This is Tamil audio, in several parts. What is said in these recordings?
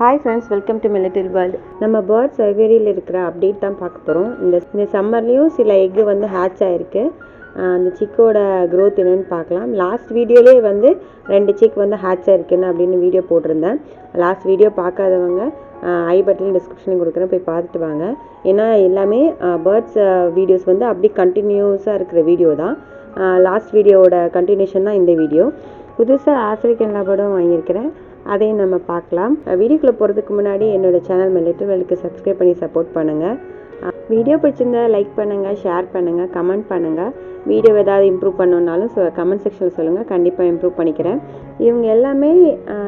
Hi friends welcome to military world நம்ம பேர்ட்ஸ் ஐவேரியில் இருக்கிற அப்டேட் தான் பார்க்க போகிறோம் இந்த இந்த சம்மர்லேயும் சில எக்கு வந்து ஹேட்ச் ஆகிருக்கு அந்த சிக்கோட க்ரோத் என்னன்னு பார்க்கலாம். லாஸ்ட் வீடியோலேயே வந்து ரெண்டு சிக் வந்து ஹேட்ச் ஆயிருக்குன்னு அப்படின்னு வீடியோ போட்டிருந்தேன். லாஸ்ட் வீடியோ பார்க்காதவங்க ஐ பட்டன் டிஸ்கிரிப்ஷனில் கொடுக்குறேன். போய் பார்த்துட்டு வாங்க. ஏன்னா எல்லாமே பேர்ட்ஸ் வீடியோஸ் வந்து அப்படி கண்டினியூஸாக இருக்கிற வீடியோ தான். லாஸ்ட் வீடியோவோட கண்டினியூஷன் தான் இந்த வீடியோ புதுசாக ஆஃப்ரிக்கன் லபடும் வாங்கியிருக்கிறேன். அதையும் நம்ம பார்க்கலாம். வீடியோக்குள்ளே போகிறதுக்கு முன்னாடி என்னோடய சேனல் மெலிட்டர் வெலுக்கு சப்ஸ்கிரைப் பண்ணி சப்போர்ட் பண்ணுங்கள் வீடியோ பிடிச்சிருந்தா லைக் பண்ணுங்கள் ஷேர் பண்ணுங்கள் கமெண்ட் பண்ணுங்கள் வீடியோ ஏதாவது இம்ப்ரூவ் பண்ணணுன்னாலும் சொ கமெண்ட் செக்ஷனில் சொல்லுங்கள் கண்டிப்பாக இம்ப்ரூவ் பண்ணிக்கிறேன். இவங்க எல்லாமே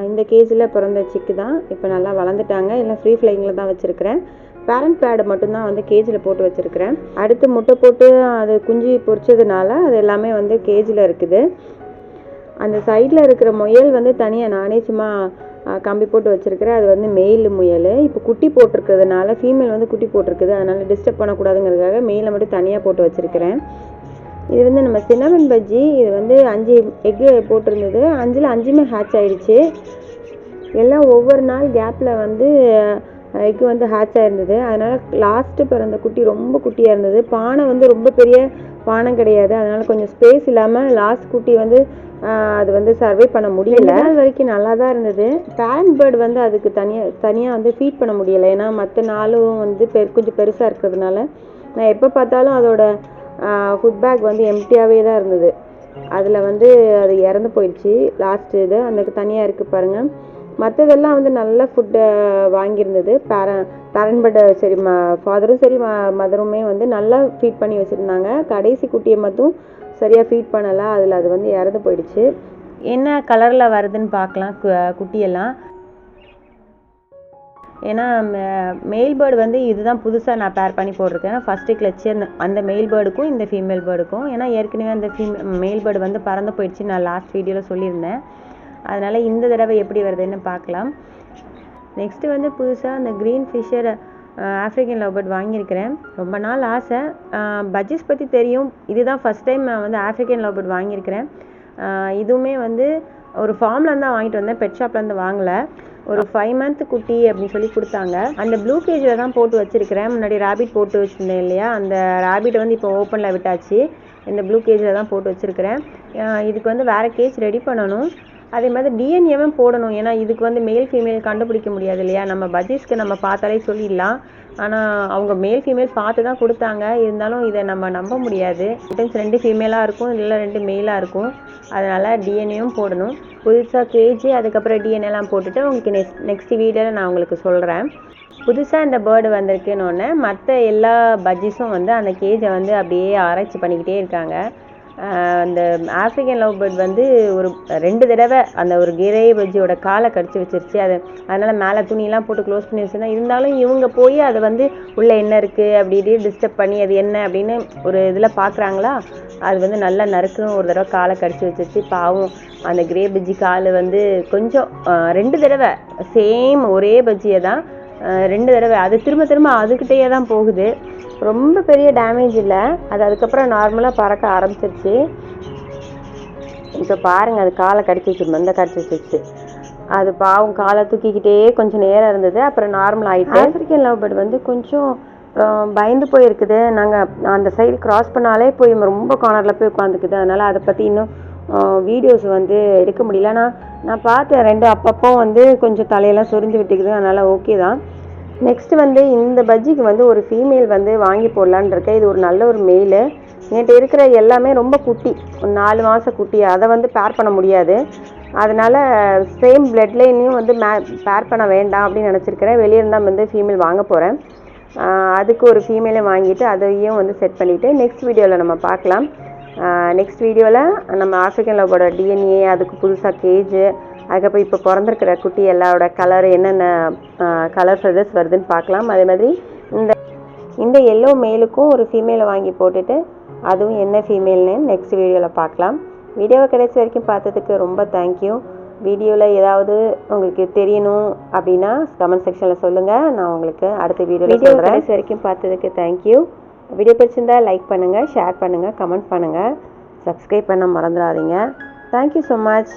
இந்த கேஜில் பிறந்த சிக்கு தான். இப்போ நல்லா வளர்ந்துட்டாங்க. எல்லாம் ஃப்ரீ ஃப்ளைங்கில் தான் வச்சுருக்கிறேன். பேரண்ட் பேடு மட்டும்தான் வந்து கேஜில் போட்டு வச்சுருக்கிறேன். அடுத்து முட்டை போட்டு அது குஞ்சு பொறிச்சதுனால அது எல்லாமே வந்து கேஜில் இருக்குது. அந்த சைடில் இருக்கிற முயல் வந்து தனியாக நானே சும்மா கம்பி போட்டு வச்சுருக்கிறேன். அது வந்து மெயில் முயல். இப்போ குட்டி போட்டிருக்கிறதுனால ஃபீமேல் வந்து குட்டி போட்டிருக்குது. அதனால் டிஸ்டர்ப் பண்ணக்கூடாதுங்கிறதுக்காக மெயிலை மட்டும் தனியாக போட்டு வச்சுருக்கிறேன். இது வந்து நம்ம சின்னவன் பஜ்ஜி இது வந்து அஞ்சு எக்கு போட்டிருந்தது. அஞ்சில் அஞ்சுமே ஹேட்ச் ஆகிடுச்சு எல்லாம் ஒவ்வொரு நாள் கேப்பில் வந்து எக்கு வந்து ஹேட்ச் ஆயிருந்தது. அதனால் லாஸ்ட்டு பிறந்த குட்டி ரொம்ப குட்டியாக இருந்தது. பானை வந்து ரொம்ப பெரிய பானை கிடையாது. அதனால் கொஞ்சம் ஸ்பேஸ் இல்லாமல் லாஸ்ட் குட்டி வந்து அது வந்து சர்வே பண்ண முடியல. நாள் வரைக்கும் நல்லா தான் இருந்தது. பேரண்ட் பேர்டு வந்து அதுக்கு தனியாக தனியாக வந்து ஃபீட் பண்ண முடியலை. ஏன்னா மற்ற நாளும் வந்து பெரு கொஞ்சம் பெருசாக இருக்கிறதுனால நான் எப்போ பார்த்தாலும் அதோட ஃபுட் பேக் வந்து எம்டியாகவே தான் இருந்தது. அதில் வந்து அது இறந்து போயிடுச்சு. லாஸ்ட் இது அந்த தனியாக இருக்குது பாருங்கள் மற்றதெல்லாம் வந்து நல்ல ஃபுட்டை வாங்கியிருந்தது. பேர பேரண்ட் பட் சரி ம ஃபாதரும் சரி ம மதருமே வந்து நல்லா ஃபீட் பண்ணி வச்சுருந்தாங்க. கடைசி குட்டியை மட்டும் சரியாக ஃபீட் பண்ணலை அதில் அது வந்து இறந்து போயிடுச்சு. என்ன கலரில் வருதுன்னு பார்க்கலாம் குட்டியெல்லாம். ஏன்னா மெயில் பேர்டு வந்து இதுதான் புதுசாக நான் பேர் பண்ணி போட்டிருக்கேன். ஃபஸ்ட்டு கிளச்சர் அந்த மெயில் பேர்டுக்கும் இந்த ஃபீமேல் பேர்டுக்கும் ஏன்னா ஏற்கனவே அந்த ஃபீமே மெயில் பேர்டு வந்து பறந்து போயிடுச்சு நான் லாஸ்ட் வீடியோவில் சொல்லியிருந்தேன். அதனால் இந்த தடவை எப்படி வருதுன்னு பார்க்கலாம். நெக்ஸ்ட்டு வந்து புதுசாக அந்த green Fischer African love bird வாங்கியிருக்கிறேன். ரொம்ப நாள் ஆசை. பட்ஜெட்ஸ் பற்றி தெரியும். இதுதான் ஃபஸ்ட் டைம் நான் வந்து ஆஃப்ரிக்கன் லவ் பேர்ட் வாங்கியிருக்கிறேன். இதுவுமே வந்து ஒரு ஃபார்ம்லேருந்து தான் வாங்கிட்டு வந்தேன். பெட் ஷாப்லேருந்து வாங்கலை. ஒரு ஃபைவ் மந்த் குட்டி அப்படின்னு சொல்லி கொடுத்தாங்க. அந்த ப்ளூ கேஜில் தான் போட்டு வச்சுருக்கிறேன். முன்னாடி ரேபிட் போட்டு வச்சுருந்தேன் இல்லையா? அந்த ரேபிட்டை வந்து இப்போ ஓப்பனில் விட்டாச்சு. இந்த ப்ளூ கேஜில் தான் போட்டு வச்சுருக்கிறேன். இதுக்கு வந்து வேறு கேஜ் ரெடி பண்ணணும். அதே மாதிரி டிஎன்ஏவும் போடணும். ஏன்னா இதுக்கு வந்து மேல் ஃபீமேல் கண்டுபிடிக்க முடியாது இல்லையா? நம்ம பஜ்ஜிஸ்க்கு நம்ம பார்த்தாலே சொல்லிடலாம். ஆனால் அவங்க மேல் ஃபீமேல் பார்த்து தான் கொடுத்தாங்க. இருந்தாலும் இதை நம்ம நம்ப முடியாது. சம்டைம்ஸ் ரெண்டு ஃபீமேலாக இருக்கும் இல்லை ரெண்டு மெயிலாக இருக்கும். அதனால் டிஎன்ஏவும் போடணும். புதுசாக கேஜி அதுக்கப்புறம் டிஎன்ஏலாம் போட்டுட்டு உங்களுக்கு நெக்ஸ்ட் நெக்ஸ்ட் வீடியோவில் நான் உங்களுக்கு சொல்கிறேன் புதுசாக இந்த பேர்டு வந்திருக்குன்னு மற்ற எல்லா பஜ்ஜிஸும் வந்து அந்த கேஜை வந்து அப்படியே ஆராய்ச்சி பண்ணிக்கிட்டே இருக்காங்க. அந்த ஆஃப்ரிக்கன் லவ் பேர்ட் வந்து ஒரு ரெண்டு தடவை அந்த ஒரு கிரே பஜ்ஜியோட காலை கடிச்சு வச்சிருச்சு. அது அதனால் மேலே துணியெல்லாம் போட்டு க்ளோஸ் பண்ணி வச்சுருந்தா இருந்தாலும் இவங்க போய் அதை வந்து உள்ளே என்ன இருக்குது அப்படி இப்படி டிஸ்டர்ப் பண்ணி அது என்ன அப்படின்னு ஒரு இதில் பார்க்குறாங்களா அது வந்து நல்லா நறுக்குன்னு ஒரு தடவை காலை கடிச்சு வச்சிருச்சு. பாவம் அந்த கிரே பஜ்ஜி கால் வந்து கொஞ்சம் ரெண்டு தடவை சேம் ஒரே பஜ்ஜியை தான் ரெண்டு தடவை. அது திரும்ப திரும்ப அதுக்கிட்டேயே தான் போகுது. ரொம்ப பெரிய டேமேஜ் இல்லை. அது அதுக்கப்புறம் நார்மலாக பறக்க ஆரம்பிச்சிருச்சு. இப்போ பாருங்கள் அது காலை கடிச்சு வச்சு மந்த கடிச்சு வச்சிருச்சு. அது பாவம் காலை தூக்கிக்கிட்டே கொஞ்சம் நேரம் இருந்தது. அப்புறம் நார்மல் ஆகிட்டு ஆஃப்ரிக்கன் லவ் பேர்ட் வந்து கொஞ்சம் பயந்து போயிருக்குது. நாங்கள் அந்த சைடு கிராஸ் பண்ணாலே போய் ரொம்ப கார்னரில் போய் உட்காந்துக்குது அதனால் அதை பற்றி இன்னும் வீடியோஸ் வந்து எடுக்க முடியல. நான் நான் பார்த்தேன் ரெண்டு அப்பப்போ வந்து கொஞ்சம் தலையெல்லாம் சொரிஞ்சு விட்டுக்குது. அதனால் ஓகே தான். நெக்ஸ்ட் வந்து இந்த பஜ்ஜிக்கு வந்து ஒரு ஃபீமேல் வந்து வாங்கி போடலான் இருக்கேன். இது ஒரு நல்ல ஒரு மெயிலு என்கிட்ட இருக்கிற எல்லாமே ரொம்ப குட்டி. ஒரு நாலு மாத குட்டி. அதை வந்து பேர் பண்ண முடியாது. அதனால் சேம் பிளட்லைனையும் வந்து மே பேர் பண்ண வேண்டாம் அப்படின்னு நினச்சிருக்கிறேன். வெளியே இருந்தால் வந்து ஃபீமேல் வாங்க போகிறேன் அதுக்கு ஒரு ஃபீமேலை வாங்கிட்டு அதையும் வந்து செட் பண்ணிவிட்டு நெக்ஸ்ட் வீடியோவில் நம்ம பார்க்கலாம். நெக்ஸ்ட் வீடியோவில் நம்ம ஆஃப்ரிக்கன் லவ்வோட டிஎன்ஏ அதுக்கு புதுசாக கேஜு அதுக்கப்புறம் இப்போ பிறந்திருக்கிற குட்டி எல்லாரோட கலர் என்னென்ன கலர் ஃபெதர்ஸ் வருதுன்னு பார்க்கலாம். அதே மாதிரி இந்த இந்த எல்லோ மேலுக்கும் ஒரு ஃபீமேலை வாங்கி போட்டுட்டு அதுவும் என்ன ஃபீமேல்னு நெக்ஸ்ட் வீடியோவில் பார்க்கலாம். வீடியோவை கிடைச்ச வரைக்கும் பார்த்ததுக்கு ரொம்ப தேங்க்யூ வீடியோவில் ஏதாவது உங்களுக்கு தெரியணும் அப்படின்னா கமெண்ட் செக்ஷனில் சொல்லுங்கள் நான் உங்களுக்கு அடுத்த வீடியோவில் வீடியோ கிடைச்ச வரைக்கும் பார்த்ததுக்கு தேங்க்யூ வீடியோ பிடிச்சிருந்தா லைக் பண்ணுங்கள் ஷேர் பண்ணுங்கள் கமெண்ட் பண்ணுங்கள் சப்ஸ்கிரைப் பண்ண மறந்துடாதீங்க. Thank you so much